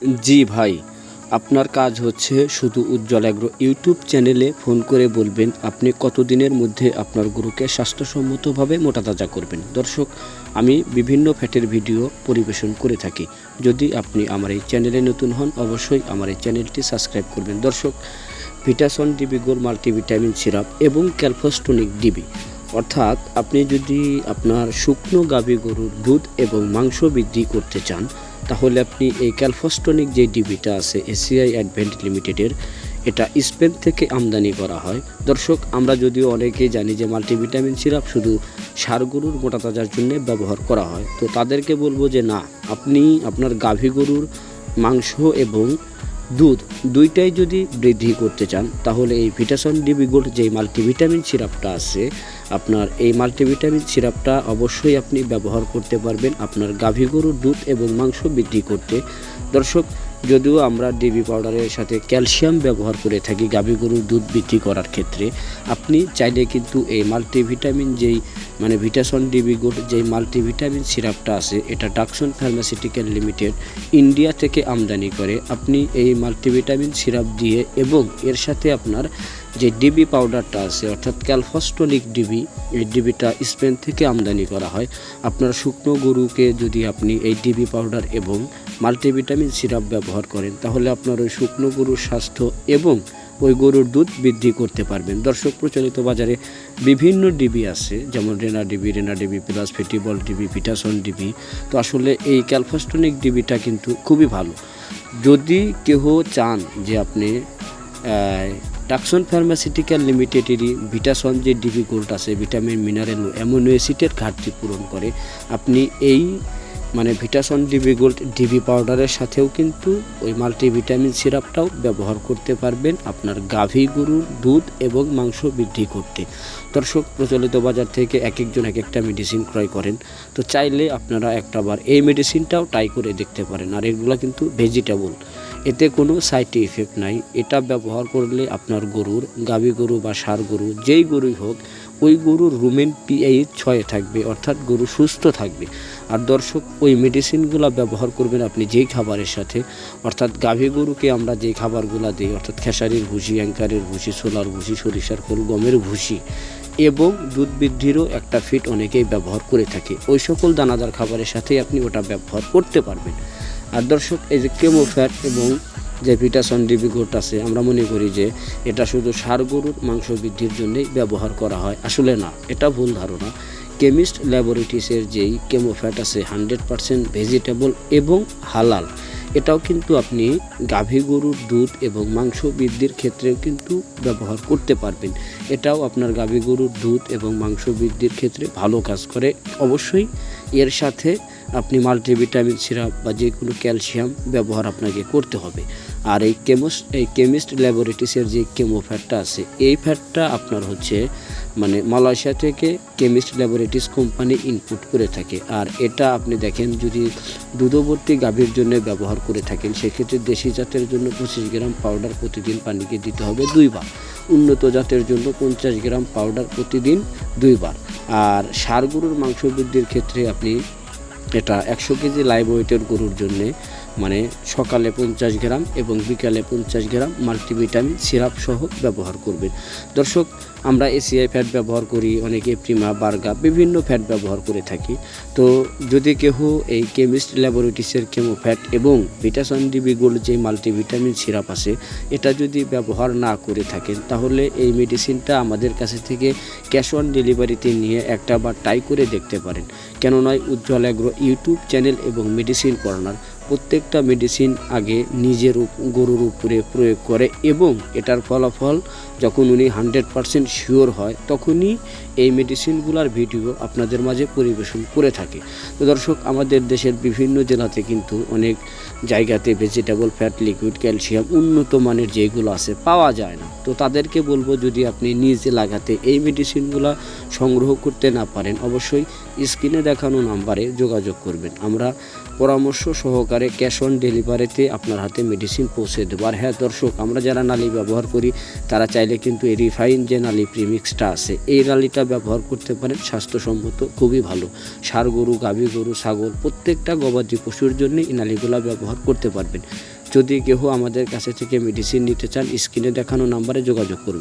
জি ভাই, আপনার কাজ হচ্ছে শুধু উজ্জ্বল অ্যাগ্রো ইউটিউব চ্যানেলে ফোন করে বলবেন আপনি কতদিনের মধ্যে আপনার গরুকে স্বাস্থ্যসম্মতভাবে মোটা তাজা করবেন। দর্শক, আমি বিভিন্ন ফ্যাটের ভিডিও পরিবেশন করে থাকি। যদি আপনি আমার এই চ্যানেলে নতুন হন, অবশ্যই আমার এই চ্যানেলটি সাবস্ক্রাইব করবেন। দর্শক, Vitason DB gold multivitamin syrup এবং ক্যালফোস্টোনিক ডিবি। অর্থাৎ, আপনি যদি আপনার শুকনো গাভী গরুর দুধ এবং মাংস বৃদ্ধি করতে চান তাহলে আপনি এই ক্যালফস্টনিক যে ডিবিটা আছে, এসিআই অ্যাডভেন্ট লিমিটেডের, এটা স্পেন থেকে আমদানি করা হয়। দর্শক, আমরা যদিও অনেকেই জানি যে মাল্টিভিটামিন সিরাপ শুধু সার গরুর মোটা তাজার জন্য ব্যবহার করা হয়। তো তাদেরকে বলব যে না, আপনি আপনার গাভী গরুর মাংস এবং দুধ দুইটাই যদি বৃদ্ধি করতে চান, তাহলে এই ভিটাসন ডিবি গোল্ড যে মাল্টিভিটামিন সিরাপটা আছে, আপনার এই মাল্টিভিটামিন সিরাপটা অবশ্যই আপনি ব্যবহার করতে পারবেন। আপনার গাভী গরুর দুধ এবং মাংস বৃদ্ধি করতে। দর্শক যদিও আমরা ডিবি পাউডারের সাথে ক্যালসিয়াম ব্যবহার করে থাকি, গাভী গরুর দুধ বৃদ্ধি করার ক্ষেত্রে। আপনি চাইলে কিন্তু এই মাল্টিভিটামিন যেই মানে ভিটাসন ডিবি গোল্ড যেই মাল্টিভিটামিন সিরাপটা আছে, এটা ডাকসন ফার্মাসিউটিক্যাল লিমিটেড ইন্ডিয়া থেকে আমদানি করে। আপনি এই মাল্টিভিটামিন সিরাপ দিয়ে এবং এর সাথে আপনার যে ডিবি পাউডারটা আছে, অর্থাৎ ক্যালফস্টোনিক ডিবি এই ডিবিটা স্পেন থেকে আমদানি করা হয়। আপনার শুকনো গরুকে যদি আপনি এই ডিবি পাউডার এবং মাল্টিভিটামিন সিরাপ ব্যবহার করেন, তাহলে আপনার ওই শুকনো গরুর স্বাস্থ্য এবং ওই গরুর দুধ বৃদ্ধি করতে পারবেন। দর্শক, প্রচলিত বাজারে বিভিন্ন ডিবি আছে, যেমন Rena DB Rena DB plus ফেটিবল DB পিটাসন ডিবি তো আসলে এই ক্যালফাস্টনিক ডিবিটা কিন্তু খুবই ভালো। যদি কেহ চান যে আপনি টাকসন ফার্মাসিউটিক্যাল লিমিটেডেরই ভিটাসন যে ডিবি গোল্ড আছে ভিটামিন মিনারেল অ্যামোনো অ্যাসিডের ঘাটতি পূরণ করে, আপনি এই মানে ভিটাসন ডিবি গোল্ড ডিবি পাউডারের সাথেও কিন্তু ওই মাল্টিভিটামিন সিরাপটাও ব্যবহার করতে পারবেন আপনার গাভী গরুর দুধ এবং মাংস বৃদ্ধি করতে। দর্শক, প্রচলিত বাজার থেকে এক একজন এক একটা মেডিসিন ক্রয় করেন। তো চাইলে আপনারা একটা বার এই মেডিসিনটাও ট্রাই করে দেখতে পারেন। আর এগুলো কিন্তু ভেজিটেবল এতে কোনো সাইড ইফেক্ট নাই। এটা ব্যবহার করলে আপনার গরুর গাভী গরু বা ষাঁড় গরু যেই গরুই হোক, ওই গরুর রুমেন পিএইচ ছয়ে থাকবে, অর্থাৎ গরু সুস্থ থাকবে। আর দর্শক, ওই মেডিসিনগুলো ব্যবহার করবেন আপনি যেই খাবারের সাথে। অর্থাৎ গাভী গরুকে আমরা যেই খাবারগুলো দিই, অর্থাৎ খেসারির ভুসি অ্যাঙ্কারের ভুসি, সোলার ভুসি, সরিষার খোল, গমের ভুসি এবং দুধ বৃদ্ধিরও একটা ফিট অনেকেই ব্যবহার করে থাকে। ওই সকল দানাদার খাবারের সাথে আপনি ওটা ব্যবহার করতে পারবেন। আর দর্শক, এই যে কেমো ফ্যাট এবং যে ভিটাসন ডিবি গোট আছে, আমরা মনে করি যে এটা শুধু সার গরুর মাংস বৃদ্ধির জন্যই ব্যবহার করা হয়। আসলে না, এটা ভুল ধারণা। কেমিস্ট ল্যাবরেটরিসের যেই কেমোফ্যাট আছে হান্ড্রেড পারসেন্ট ভেজিটেবল এবং হালাল। এটাও কিন্তু আপনি গাভী গরুর দুধ এবং মাংস বৃদ্ধির ক্ষেত্রেও কিন্তু ব্যবহার করতে পারবেন। এটাও আপনার গাভী গরুর দুধ এবং মাংস বৃদ্ধির ক্ষেত্রে ভালো কাজ করে। অবশ্যই এর সাথে আপনি মাল্টিভিটামিন, সিরাপ বা যে কোনো ক্যালসিয়াম ব্যবহার আপনাকে করতে হবে। আর এই কেমোস এই কেমিস্ট ল্যাবরেটরিসের যে কেমো ফ্যাটটা আছে, এই ফ্যাটটা আপনার হচ্ছে মানে মালয়েশিয়া থেকে কেমিস্ট ল্যাবরেটরিজ কোম্পানি ইনপুট করে থাকে। আর এটা আপনি দেখেন যদি দুধবর্তী গাভীর জন্য ব্যবহার করে থাকেন, সেক্ষেত্রে দেশি জাতের জন্য পঁচিশ গ্রাম পাউডার প্রতিদিন পানিকে দিতে হবে দুইবার উন্নত জাতের জন্য পঞ্চাশ গ্রাম পাউডার প্রতিদিন দুইবার আর সার গরুর মাংস বৃদ্ধির ক্ষেত্রে আপনি এটা একশো কেজি লাইভ ওয়েটের গরুর জন্যে মানে সকালে পঞ্চাশ গ্রাম এবং বিকালে পঞ্চাশ গ্রাম মাল্টিভিটামিন সিরাপ সহ ব্যবহার করবেন। দর্শক, আমরা এসিআই ফ্যাট ব্যবহার করি, অনেকে প্রিমা বার্গা বিভিন্ন ফ্যাট ব্যবহার করে থাকি। তো যদি কেহ এই কেমিস্ট ল্যাবরেটরিসের কেমো ফ্যাট এবং ভিটাসন ডিবি গোল্ড যে মাল্টিভিটামিন সিরাপ আছে, এটা যদি ব্যবহার না করে থাকেন, তাহলে এই মেডিসিনটা আমাদের কাছে থেকে ক্যাশ অন ডেলিভারিতে নিয়ে একটা বা ট্রাই করে দেখতে পারেন। কেননা, উজ্জ্বল অ্যাগ্রো ইউটিউব চ্যানেল এবং মেডিসিন কর্নার প্রত্যেকটা মেডিসিন আগে নিজের গরুর উপরে প্রয়োগ করে এবং এটার ফলাফল যখন উনি হান্ড্রেড পারসেন্ট শিওর হয়, তখনই এই মেডিসিনগুলোর ভিডিও আপনাদের মাঝে পরিবেশন করে থাকে। তো দর্শক, আমাদের দেশের বিভিন্ন জেলাতে কিন্তু অনেক জায়গাতে ভেজিটেবল ফ্যাট লিকুইড ক্যালসিয়াম উন্নত মানের যেগুলো আছে পাওয়া যায় না। তো তাদেরকে বলব, যদি আপনি নিজ এলাকাতে এই মেডিসিনগুলো সংগ্রহ করতে না পারেন, অবশ্যই স্ক্রিনে দেখানো নাম্বারে যোগাযোগ করবেন। আমরা পরামর্শ সহকারে ক্যাশ অন ডেলিভারিতে আপনার হাতে মেডিসিন পৌঁছে দেবো। আর হ্যাঁ দর্শক, আমরা যারা নালি ব্যবহার করি, তারা চাইলে কিন্তু এই রিফাইন যে নালি প্রিমিক্সটা আছে, এই নালিটা ব্যবহার করতে পারেন। স্বাস্থ্যসম্মত, খুবই ভালো। সার গরু, গাভী গরু, ছাগল, প্রত্যেকটা গবাদি পশুর জন্য এই নালিগুলা ব্যবহার ব্যবহার করতে পারবেন। যদি কেউ আমাদের কাছে থেকে মেডিসিন নিতে চান স্ক্রিনে দেখানো নাম্বারে যোগাযোগ করবেন